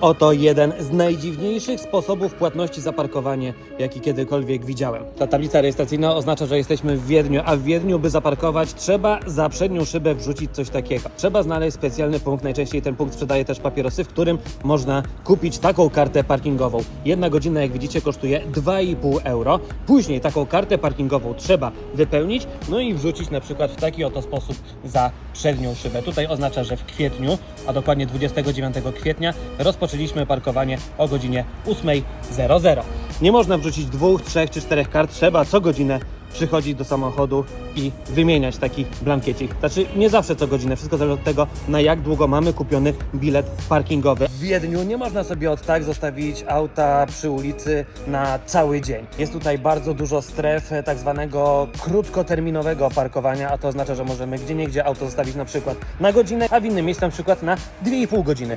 Oto jeden z najdziwniejszych sposobów płatności za parkowanie, jaki kiedykolwiek widziałem. Ta tablica rejestracyjna oznacza, że jesteśmy w Wiedniu, a w Wiedniu, by zaparkować, trzeba za przednią szybę wrzucić coś takiego. Trzeba znaleźć specjalny punkt, najczęściej ten punkt sprzedaje też papierosy, w którym można kupić taką kartę parkingową. Jedna godzina, jak widzicie, kosztuje 2,5 euro. Później taką kartę parkingową trzeba wypełnić, no i wrzucić na przykład w taki oto sposób za przednią szybę. Tutaj oznacza, że w kwietniu, a dokładnie 29 kwietnia, rozpoczęliśmy parkowanie o godzinie 8.00. Nie można wrzucić dwóch, trzech czy czterech kart, trzeba co godzinę przychodzić do samochodu i wymieniać taki blankiecik. Znaczy nie zawsze co godzinę, wszystko zależy od tego, na jak długo mamy kupiony bilet parkingowy. W Wiedniu nie można sobie od tak zostawić auta przy ulicy na cały dzień. Jest tutaj bardzo dużo stref e, tak zwanego krótkoterminowego parkowania, a to oznacza, że możemy gdzie niegdzie auto zostawić na przykład na godzinę, a w innym miejscu na przykład na 2,5 godziny.